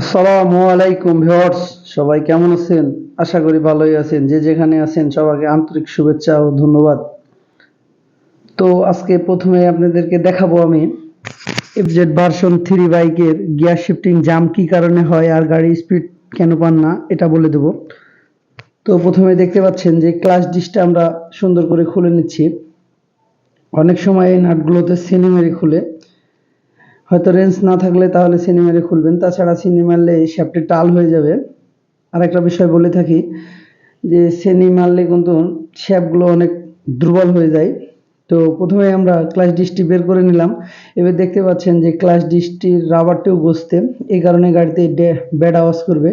আসসালামু আলাইকুম ভিউয়ার্স, সবাই কেমন আছেন? আশা করি ভালোই আছেন। যে যেখানে আছেন, সবাইকে আন্তরিক শুভেচ্ছা ও ধন্যবাদ। তো আজকে প্রথমে আপনাদেরকে দেখাবো আমি এফজেড ভার্সন থ্রি বাইকের গিয়ার শিফটিং জাম কি কারণে হয় আর গাড়ি স্পিড কেন পান না, এটা বলে দেব। তো প্রথমে দেখতে পাচ্ছেন যে ক্লাস ডিসটা আমরা সুন্দর করে খুলে নিচ্ছি। অনেক সময় এই নাটগুলোতে সিনে মেরে খুলে। হয়তো রেঞ্জ না থাকলে তাহলে চিনি মেরে খুলবেন। তাছাড়া চিনি মারলে এই শ্যাপটি টাল হয়ে যাবে। আর একটা বিষয় বলে থাকি যে চিনি মারলে কিন্তু শ্যাপগুলো অনেক দুর্বল হয়ে যায়। তো প্রথমে আমরা ক্লাস ডিসটি বের করে নিলাম। এবার দেখতে পাচ্ছেন যে ক্লাস ডিসটির রাবারটিও গসতে এই কারণে গাড়িতে ব্যাড আওয়াজ করবে।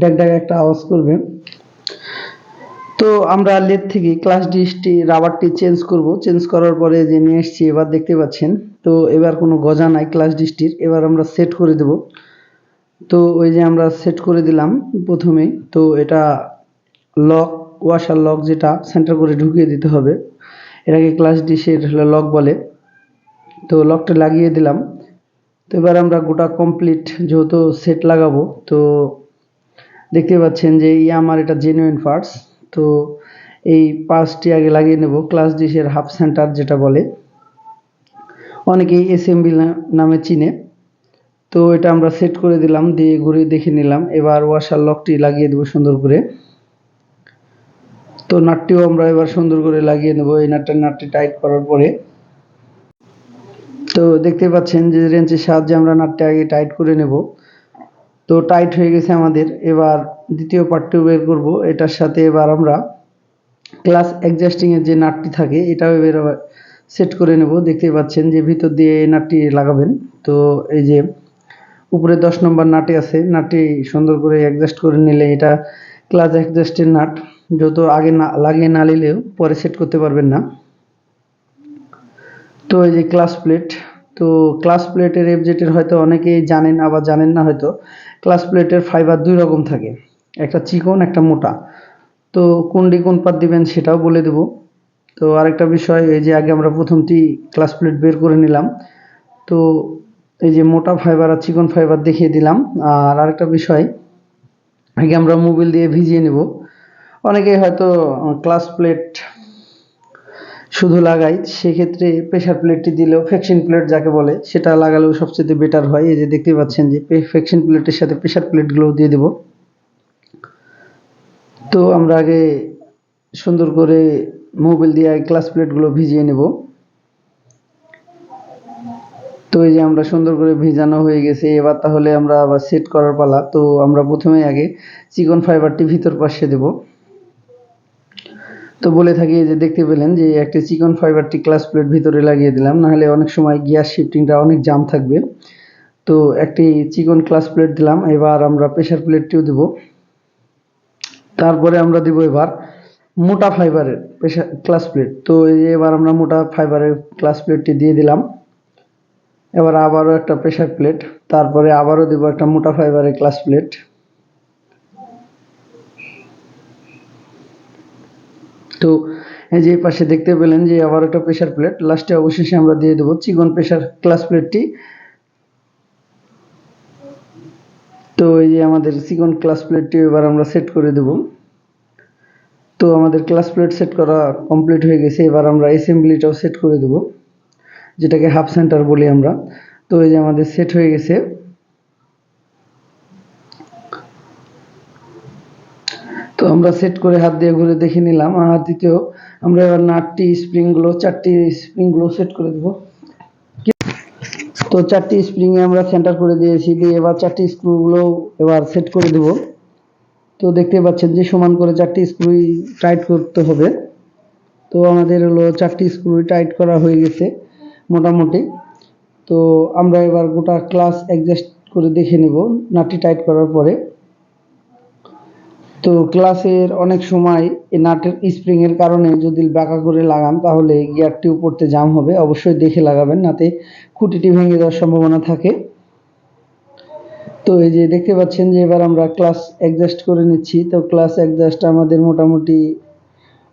ড্যাক ড্যাক একটা আওয়াজ করবে। তো আমরা লেট থেকে ক্লাস ডিসটি রাবারটি চেঞ্জ করব। চেঞ্জ করার পরে যে নিয়ে এসেছি, এবার দেখতে পাচ্ছেন তো এবার কোনো গজা নাই ক্লাস ডিসটির, এবার আমরা সেট করে দেব। তো ওই যে আমরা সেট করে দিলাম প্রথমে, তো এটা লক ওয়াশার লক যেটা সেন্টার করে ঢুকিয়ে দিতে হবে। এটাকে ক্লাস ডিসের লক বলে। তো লকটা লাগিয়ে দিলাম। তো এবার আমরা গোটা কমপ্লিট যেহেতু সেট লাগাবো, তো দেখতে পাচ্ছেন যে ই আমার এটা জেনুইন পার্টস তো এই পার্টসটি আগে লাগিয়ে নেব ক্লাস ডিশের হাফ সেন্টার যেটা বলে। অনেকেই এসএমবি নামে চিনে। তো এটা আমরা সেট করে দিলাম, দিয়ে ঘুরে দেখে নিলাম। এবার ওয়াশার লকটি লাগিয়ে দেবো সুন্দর করে। তো নাটটিও আমরা এবার সুন্দর করে লাগিয়ে নেব। এই নাটটা নাটটি টাইট করার পরে। তো দেখতে পাচ্ছেন যে রেঞ্চের সাহায্যে আমরা নাটটা আগে টাইট করে নেব। তো টাইট হয়ে গেছে আমাদের। এবার দ্বিতীয় পার্টটিও বের করব। এটার সাথে এবার আমরা ক্লাস অ্যাডজাস্টিংয়ের যে নাটটি থাকে, এটাও এবার সেট করে নেব। দেখতে পাচ্ছেন যে ভিতর দিয়ে নাটটি লাগাবেন। তো এই যে উপরে দশ নম্বর নাটে আছে, নাটটি সুন্দর করে অ্যাডজাস্ট করে নিলে এটা ক্লাস অ্যাডজাস্টের নাট। যত আগে না লাগিয়ে না নিলেও পরে সেট করতে পারবেন না। তো এই যে ক্লাস প্লেট তো ক্লাস প্লেটের এফজেটের হয়তো অনেকেই জানেন আবার জানেন না হয়তো। ক্লাস প্লেটের ফাইবার দুই রকম থাকে, একটা চিকন, একটা মোটা। তো কোনটি কোন পাত দিবেন সেটাও বলে দেব। তো আরেকটা বিষয়, এই যে আগে আমরা প্রথমটি ক্লাস প্লেট বের করে নিলাম, তো এই যে মোটা ফাইবার আর চিকন ফাইবার দেখিয়ে দিলাম, আর আরেকটা বিষয়, আগে আমরা মোবিল দিয়ে ভিজিয়ে নেব। অনেকেই হয়তো ক্লাস প্লেট শুধু লাগাই, সেক্ষেত্রে প্রেশার প্লেটটি দিলেও ফ্যাকশন প্লেট যাকে বলে, সেটা লাগালেও সবচেয়ে বেটার হয়। এই যে দেখতে পাচ্ছেন যে ফ্যাকশন প্লেটের সাথে প্রেশার প্লেটগুলোও দিয়ে দেব। তো আমরা আগে সুন্দর করে মোবিল দিয়ে ক্লাস প্লেটগুলো ভিজিয়ে নেব। তো এই যে আমরা সুন্দর করে ভিজানো হয়ে গেছে, এবার তাহলে আমরা আবার সেট করার পালা। তো আমরা প্রথমে আগে চিকন ফাইবারটি ভিতর পাশে দেব। তো বলে থাকি যে দেখতে পেলেন যে একটি চিকন ফাইবারটি ক্লাস প্লেট ভিতরে লাগিয়ে দিলাম, নাহলে অনেক সময় গিয়ার শিফটিংটা অনেক জাম থাকবে। তো একটি চিকন ক্লাস প্লেট দিলাম, এবার আমরা প্রেশার প্লেটটিও দেব। তারপরে আমরা দিব এবার মোটা ফাইবারের প্রেশার ক্লাস প্লেট তো এবার আমরা মোটা ফাইবারের ক্লাস প্লেটটি দিয়ে দিলাম। এবার আবারও একটা প্রেশার প্লেট তারপরে আবারও দেব একটা মোটা ফাইবারের ক্লাস প্লেট তো এই যে পাশে দেখতে পেলেন যে আবার একটা প্রেশার প্লেট লাস্টে অবশেষে আমরা দিয়ে দেবো চিকন প্রেশার ক্লাস প্লেটটি তো এই যে আমাদের চিকন ক্লাস প্লেটটি এবার আমরা সেট করে দেব। তো আমাদের ক্লাস প্লেট সেট করা কমপ্লিট হয়ে গেছে। এবার আমরা অ্যাসেম্বলিটাও সেট করে দেব, যেটাকে হাফ সেন্টার বলি আমরা। তো এই যে আমাদের সেট হয়ে গেছে। তো আমরা সেট করে হাত দিয়ে ঘুরে দেখে নিলাম। আর দ্বিতীয়, আমরা এবার নাটটি স্প্রিংগুলো চারটি স্প্রিংগুলো সেট করে দেব। তো চারটি স্প্রিংয়ে আমরা সেন্টার করে দিয়েছি। দিয়ে এবার চারটি স্ক্রুগুলো এবার সেট করে দেব। তো দেখতে পাচ্ছেন যে সমান করে চারটি স্ক্রুই টাইট করতে হবে। তো আমাদের হলো চারটি স্ক্রুই টাইট করা হয়ে গেছে মোটামুটি। তো আমরা এবার গোটা ক্লাস অ্যাডজাস্ট করে দেখে নিব নাটটি টাইট করার পরে। তো ক্লাসের অনেক সময় এই নাটের স্প্রিংয়ের কারণে যদি বাঁকা করে লাগান, তাহলে গিয়ারটি উপরতে জাম হবে। অবশ্যই দেখে লাগাবেন, নাতে খুঁটিটি ভেঙে যাওয়ার সম্ভাবনা থাকে। তো এই যে দেখতে পাচ্ছেন যে এবার আমরা ক্লাস অ্যাডজাস্ট করে নিচ্ছি। তো ক্লাস অ্যাডজাস্ট আমাদের মোটামুটি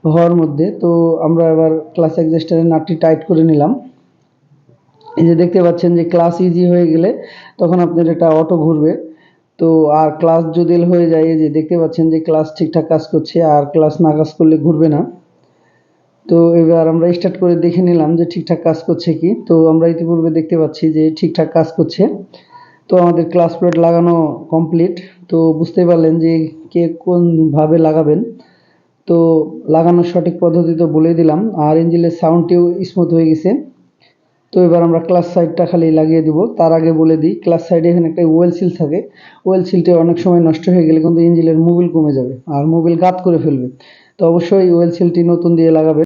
হওয়ার মধ্যে। তো আমরা এবার ক্লাস অ্যাডজাস্টারের নাটটি টাইট করে নিলাম। এই যে দেখতে পাচ্ছেন যে ক্লাস ইজি হয়ে গেলে তখন আপনার এটা অটো ঘুরবে। তো আর ক্লাস যদি হয়ে যায় যে দেখতে পাচ্ছেন যে ক্লাস ঠিকঠাক কাজ করছে, আর ক্লাস না কাজ করলে ঘুরবে না। তো এবার আমরা স্টার্ট করে দেখে নিলাম যে ঠিকঠাক কাজ করছে কি। তো আমরা ইতিপূর্বে দেখতে পাচ্ছি যে ঠিকঠাক কাজ করছে। তো আমাদের ক্লাস প্লেট লাগানো কমপ্লিট তো বুঝতে পারলেন যে কে কোনভাবে লাগাবেন। তো লাগানোর সঠিক পদ্ধতি তো বলে দিলাম, আর ইঞ্জিনের সাউন্ডটিও স্মুথ হয়ে গেছে। তো এবার আমরা ক্লাস সাইডটা খালি লাগিয়ে দিব। তার আগে বলে দিই ক্লাস সাইডে এখানে একটা ওয়েল সিল থাকে। ওয়েল সিলটা অনেক সময় নষ্ট হয়ে গেলে কিন্তু ইঞ্জিনের মোবিল কমে যাবে, আর মোবিল গাত করে ফেলবে। তো অবশ্যই ওয়েল সিলটি নতুন দিয়ে লাগাবে